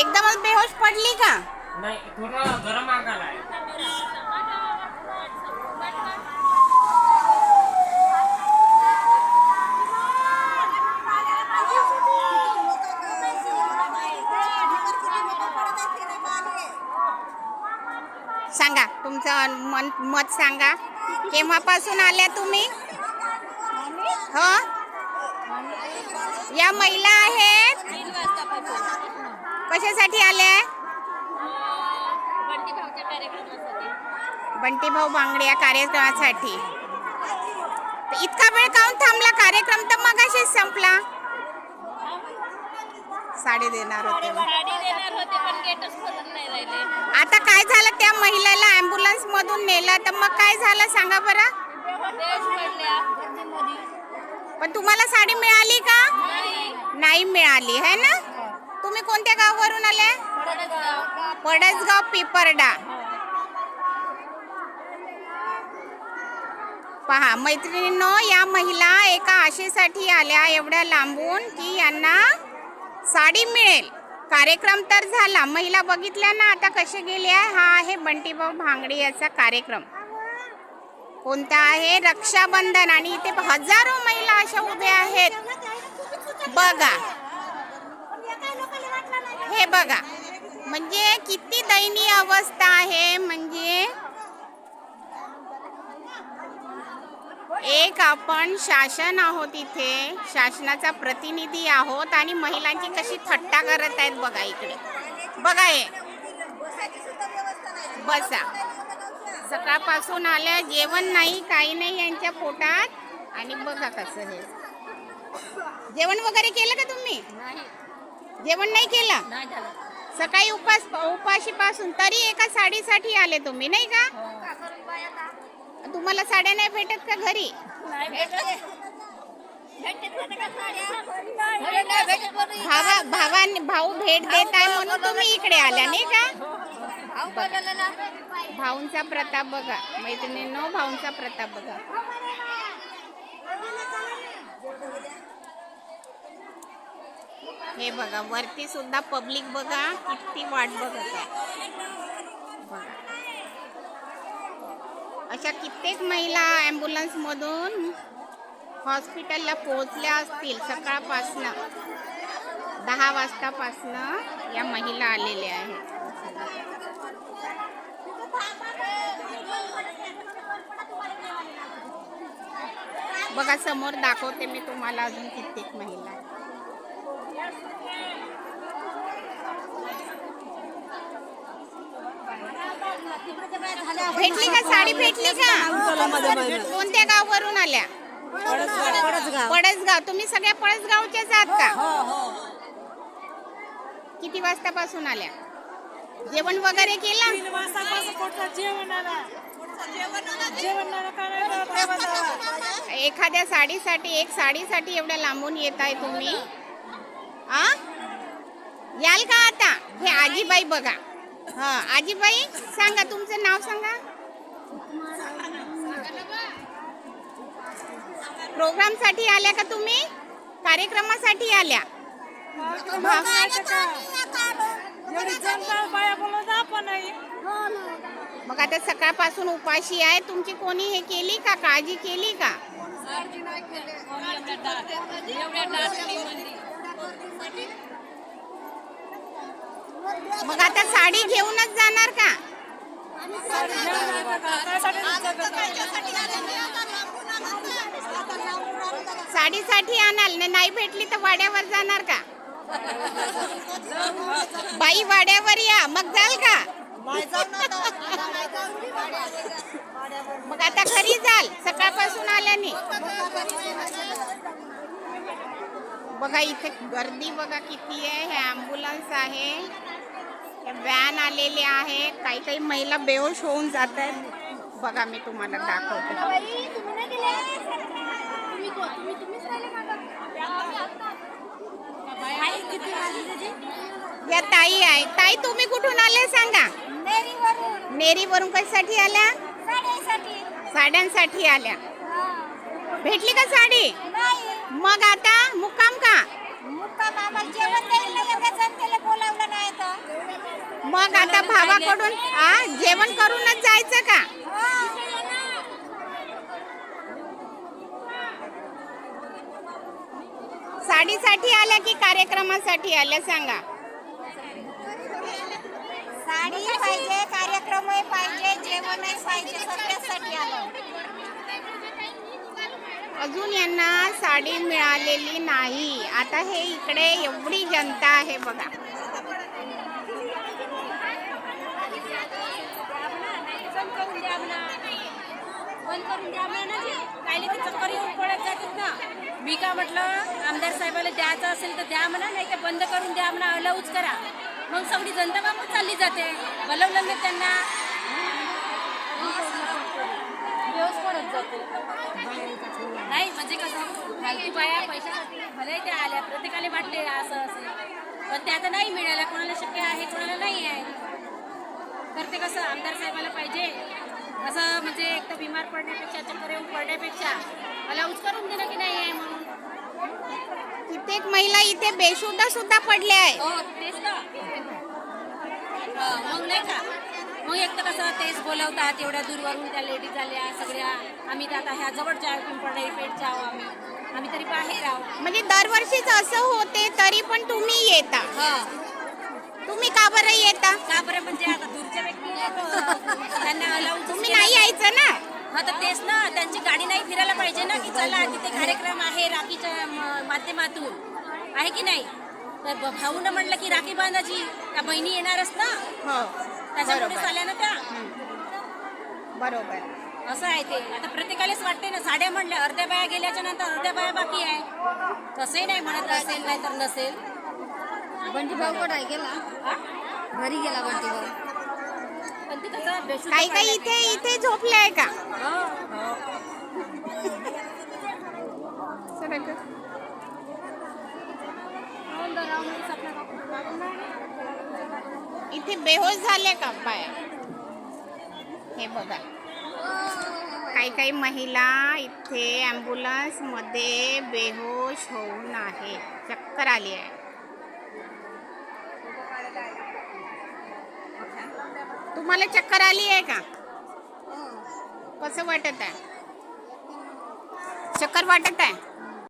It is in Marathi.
एकदमच बेहोश पडली का? नाही थोडं गरम आगाला आहे. सांगा तुमचं मन मत सांगा. केव्हापासून आल्या तुम्ही? हो? या महिला आहेत? कशासाठी आल्या? बंटी भाऊ बांगडे या कार्यक्रमासाठी. इतका वेळ काऊन थांबला? कार्यक्रम तर मगाशीच संपला. साडी देणार होते. आता काय झालं? त्या महिलेला ॲम्ब्युलन्स मधून नेलं. तर मग काय झालं सांगा बरं? पण तुम्हाला साडी मिळाली का? नाही मिळाली है ना? कोणत्या गावावरून आले पडसगाव. पिपरडा. पहा मैत्रिणींनो या महिला एका आशेसाठी आल्या एवढ्या लांबून की यांना साडी मिळेल. कार्यक्रम तर झाला. महिला बघितल्या ना आता कसे गेले आहे? हा आहे बंटीभाऊ भांगडे याचा कार्यक्रम. कोणता आहे? रक्षाबंधन. आणि इथे हजारो महिला अशा उभ्या आहेत. बघा. हे बघा. म्हणजे किती दयनीय अवस्था आहे म्हणजे एक आपण शासन आहोत इथे शासनाचा प्रतिनिधी आहोत आणि महिलांची कशी थट्टा करत आहेत बघा इकडे. बघा हे. बसा. सकाळपासून आल्या जेवण नाही काही नाही यांच्या पोटात. आणि बघा कसं हे. जेवण वगैरे केलं का तुम्ही? नाही. जेवण नाही केलं? नाही झालं. सकाळी उपास उपाशीपासून तरी एका साडीसाठी आले तुम्ही नाही का? तुम्हाला साड्या नाही भेटत का घरी? नाही भेटत. भेटत होत्या का साड्या? घरी नाही भेटत. म्हणून इथं भावा भावाने भाऊ भेट देत आहे म्हणून तुम्ही इकडे आल्या नाही का? बोलवला ना. भाऊंचा प्रताप बघा मैत्रिणींनो भाऊंचा प्रताप बघा. हे बघा वरती सुद्धा पब्लिक बघा किती वाट बघत आहे. बघा. अशा कित्येक महिला ॲम्ब्युलन्समधून हॉस्पिटलला पोहोचल्या असतील सकाळपासनं. दहा वाजतापासनं या महिला आलेल्या आहेत. बघा समोर दाखवते मी तुम्हाला अजून कित्येक महिला. भेटली का? साडी भेटली का? कोणत्या गावावरून आल्या? पडसगाव. तुम्ही सगळ्या पडसगावच्याच आहात का? किती वाजतापासून आल्या? जेवण वगैरे केलं? एखाद्या साडीसाठी एक साडीसाठी एवढ्या लांबून येत आहे तुम्ही? आ? याल का आता? हे आजीबाई बघा. हा आजीबाई सांगा तुमचं नाव सांगा. प्रोग्रामसाठी आल्या का तुम्ही? कार्यक्रमासाठी आल्या. मग आता सकाळपासून उपाशी आहे. तुमची कोणी हे केली का? काळजी केली का? मग आता साडी घेऊनच जाणार का? साडीसाठी आणाल नाही भेटली तर वाड्यावर जाणार का? बाई वाड्यावर या मग जाल का? मग आता घरी जाल सकाळपासून आल्याने. बघा इथे गर्दी बघा किती आहे. हे ॲम्ब्युलन्स आहे. हे व्हॅन आलेले आहे. काही काही महिला बेहोश होऊन जात आहेत. बघा मी तुम्हाला दाखवते. या ताई आहे. ताई तुम्ही कुठून आले सांगा. नेरीवरून. कशासाठी आल्या? साड्यांसाठी. आल्या. भेटली का साडी? मग आता मुक्काम का? मुक्काम आम्हाला जेवण द्यायला जनतेला बोलावलं नाही तर सोडून हा जेवण करूनच जायचं का? साडीसाठी आल्या की कार्यक्रमासाठी आल्या सांगा. साडी पाहिजे कार्यक्रमही पाहिजे जेवणही पाहिजे सगळ्यासाठी आलो. अजून यांना साडी मिळालेली नाही. आता हे इकडे एवढी जनता आहे बघा. बंद करून द्या म्हणा पडत ना मी का म्हटलं आमदार साहेबाला द्यायचं असेल तर द्या म्हणा नाही तर बंद करून द्या म्हणा अलाऊच करा. मग सगळी जनता बाबत चालली जाते. बोलवलं मी त्यांना. दिवस पडत जाते. नाही म्हणजे कसं फालतू बाया पैशासाठी भले त्या आल्या प्रत्येकाला वाटले असं असं. पण त्या आता नाही मिळाल्या कोणाला शक्य आहे कोणाला नाही आहे. तर ते कसं आमदार साहेबाला पाहिजे. असं म्हणजे एक तर बिमार पडण्यापेक्षा चक्कर येऊन पडण्यापेक्षा मला उचकरून दिलं की नाही आहे म्हणून. कित्येक महिला इथे बेशुद्ध सुद्धा पडल्या आहे हो तेच ना. मग नाही का? मग एक तर कसं तेच बोलवतात एवढ्या दूरवरून त्या लेडीज आल्या सगळ्या आम्ही तर आता ह्या जवळच्या पिंपळनेर पेठच्या आहो आम्ही. आम्ही तरी बाहेर आहो. म्हणजे दरवर्षीच असं होते तरी पण तुम्ही येता. हा. तुम्ही का बरं येता? का बरं? म्हणजे आता दूरच्या व्यक्ती आहेत, त्यांना अलाउन्स तुम्ही नाही यायचं ना? हा तर तेच ना. त्यांची गाडी नाही फिरायला पाहिजे ना की चला तिथे कार्यक्रम आहे राखीच्या म- माध्यमातून. आहे की नाही? तर भाऊनं म्हणलं की राखी बांधाची त्या बहिणी येणारच ना. हो. त्याच्यामुळे बरोबर. आल्या ना त्या बरोबर. असं आहे ते. आता प्रत्येकालाच वाटते ना साड्या म्हणल्या अर्ध्या बाया गेल्याच्यानंतर अर्ध्या बाया बाकी आहे. तसंही नाही म्हणत असेल नाही तर नसेल. बंटी भाऊ कुठे गेला? हा? घरी गेला बंटी भाऊ. पण ते कसं बेशुद्ध काही काही इथे की- इथे झोपले आहे का? हो, हो. इथे बेहोश झाले का बाया? हे बघा. काही काही महिला इथे ॲम्ब्युलन्समध्ये बेहोश होऊन आहे. चक्कर आली आहे. तुम्हाला चक्कर आली आहे का? कसं वाटत आहे? चक्कर वाटत आहे?